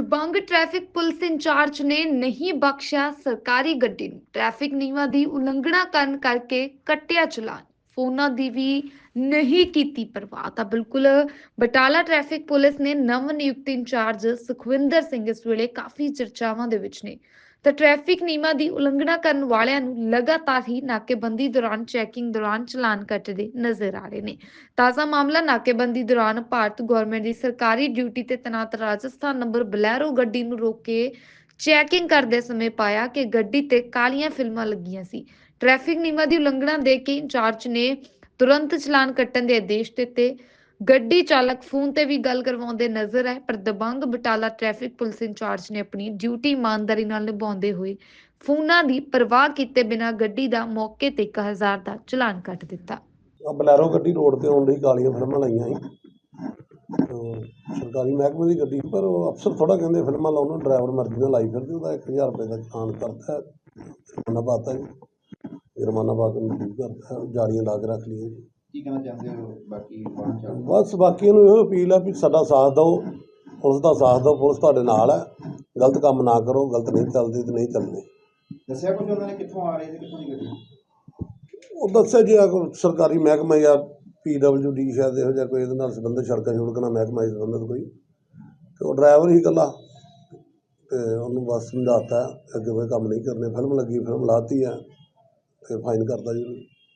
Dabangg traffic police incharge ਨੇ ਨਹੀਂ ਬਖਸ਼ਿਆ ਸਰਕਾਰੀ ਗੱਡੀ ਨੂੰ। ਟ੍ਰੈਫਿਕ ਨਿਯਮਾਂ ਦੀ ਉਲੰਘਣਾ ਕਰਨ ਕਰਕੇ ਕੱਟਿਆ ਚਲਾਨ। ਫੋਨਾਂ ਦੀ ਵੀ ਨਹੀਂ ਕੀਤੀ ਪਰਵਾਹ। ਤਾਂ ਬਿਲਕੁਲ ਬਟਾਲਾ ਟ੍ਰੈਫਿਕ ਪੁਲਿਸ ਨੇ ਨਵ ਨਿਯੁਕਤ ਇੰਚਾਰਜ ਸੁਖਵਿੰਦਰ ਸਿੰਘ ਇਸ ਵੇਲੇ ਕਾਫੀ ਚਰਚਾਵਾਂ ਦੇ ਵਿੱਚ ਨੇ। ਤਾਂ ਟ੍ਰੈਫਿਕ ਨਿਯਮਾਂ ਦੀ ਉਲੰਘਣਾ ਕਰਨ ਵਾਲਿਆਂ ਨੂੰ ਲਗਾਤਾਰ ਹੀ ਨਾਕੇਬੰਦੀ ਦੌਰਾਨ ਚੈਕਿੰਗ ਦੌਰਾਨ ਚਲਾਨ ਕੱਟਦੇ ਨਜ਼ਰ ਆ ਰਹੇ ਨੇ। ਤਾਜ਼ਾ ਮਾਮਲਾ ਨਾਕੇਬੰਦੀ ਦੌਰਾਨ ਭਾਰਤ ਗਵਰਨਮੈਂਟ ਦੀ ਸਰਕਾਰੀ ਡਿਊਟੀ ਤੇ ਤੈਨਾਤ ਰਾਜਸਥਾਨ ਨੰਬਰ ਬਲੈਰੋ ਗੱਡੀ ਨੂੰ ਰੋਕ ਕੇ ਚੈਕਿੰਗ ਕਰਦੇ ਸਮੇਂ ਪਾਇਆ ਕਿ ਗੱਡੀ ਤੇ ਕਾਲੀਆਂ ਫਿਲਮਾਂ ਲੱਗੀਆਂ ਸੀ। ਟ੍ਰੈਫਿਕ ਨਿਯਮਾਂ ਦੀ ਉਲੰਘਣਾ ਦੇ ਕੇ ਇੰਚਾਰਜ ਨੇ ਤੁਰੰਤ ਚਲਾਨ ਕੱਟਣ ਦੇ ਆਦੇਸ਼ ਦਿੱਤੇ। ਗੱਡੀ ਚਾਲਕ ਫੋਨ ਤੇ ਵੀ ਗੱਲ ਕਰਵਾਉਂਦੇ ਨਜ਼ਰ ਆਏ ਪਰ ਦਬੰਗ ਬਟਾਲਾ ਟ੍ਰੈਫਿਕ ਪੁਲਿਸ ਇੰਚਾਰਜ ਨੇ ਆਪਣੀ ਡਿਊਟੀ ਇਮਾਨਦਾਰੀ ਨਾਲ ਨਿਭਾਉਂਦੇ ਹੋਏ ਫੋਨਾਂ ਦੀ ਪਰਵਾਹ ਕੀਤੇ ਬਿਨਾਂ ਗੱਡੀ ਦਾ ਮੌਕੇ ਤੇ 1000 ਦਾ ਚਲਾਨ ਕੱਟ ਦਿੱਤਾ। ਆ ਬਲੈਰੋ ਗੱਡੀ ਰੋਡ ਤੇ ਆਉਣ ਲਈ ਕਾਲੀਆਂ ਫਿਲਮਾਂ ਲਾਈਆਂ ਸੀ। ਤੇ ਸਰਕਾਰੀ ਮਹਿਕਮੇ ਦੀ ਗੱਡੀ ਪਰ ਉਹ ਅਫਸਰ ਥੋੜਾ ਕਹਿੰਦੇ ਫਿਲਮਾਂ ਲਾਉਣ ਨੂੰ ਡਰਾਈਵਰ ਮਰਜ਼ੀ ਨਾਲ ਲਾਈ ਫਿਰਦੇ ਉਹਦਾ 1000 ਰੁਪਏ ਦਾ ਚਲਾਨ ਕਰਤਾ ਹੈ। ਜੁਰਮਾਨਾ ਪਾਤਾ ਜੀ। ਜੁਰਮਾਨਾ ਪਾ ਕੇ ਮਜ਼ਦੂਰ ਕਰਤਾ ਹੈ, ਜਾਲੀਆਂ ਲਾ ਕੇ ਰੱਖ ਲਈਆਂ ਜੀ। ਕੀ ਕਹਿਣਾ ਚਾਹੁੰਦੇ ਹੋ? ਬਾਕੀ ਵਾਹਨ ਚਾਲਕ ਬਸ ਬਾਕੀਆਂ ਨੂੰ ਇਹੋ ਅਪੀਲ ਆ ਵੀ ਸਾਡਾ ਸਾਥ ਦਿਓ ਪੁਲਿਸ ਦਾ ਸਾਥ ਦਿਓ ਪੁਲਿਸ ਤੁਹਾਡੇ ਨਾਲ ਹੈ। ਗਲਤ ਕੰਮ ਨਾ ਕਰੋ ਗਲਤ ਨਹੀਂ ਚੱਲਦੀ ਤੇ ਨਹੀਂ ਚੱਲਣੀ। ਦੱਸਿਆ ਕੁਝ ਉਹਨਾਂ ਨੇ ਕਿੱਥੋਂ ਆ ਰਹੇ ਤੇ ਕਿੱਥੋਂ ਦੀ ਗੱਡੀ? ਉਹ ਦੱਸਿਆ ਜੀ ਆ ਕੋਈ ਸਰਕਾਰੀ ਮਹਿਕਮਾ ਜਾਂ ਡੀ ਸ਼ਾਇਦ ਇਹੋ ਜਿਹਾ ਕੋਈ ਇਹਦੇ ਨਾਲ ਸੰਬੰਧਿਤ ਸੜਕਾਂ ਸੜਕਾਂ ਨਾਲ ਮਹਿਕਮਾ ਨਾਲ ਸੰਬੰਧਿਤ ਕੋਈ। ਤੇ ਉਹ ਡਰਾਈਵਰ ਹੀ ਇਕੱਲਾ। ਤੇ ਉਹਨੂੰ ਬਸ ਸਮਝਾਤਾ ਅੱਗੇ ਕੋਈ ਕੰਮ ਨਹੀਂ ਕਰਨੇ ਫਿਲਮ ਲੱਗੀ ਫਿਲਮ ਲਾਤੀ ਹੈ ਤੇ ਫਾਈਨ ਕਰਤਾ ਜੀ ਉਹਨੂੰ।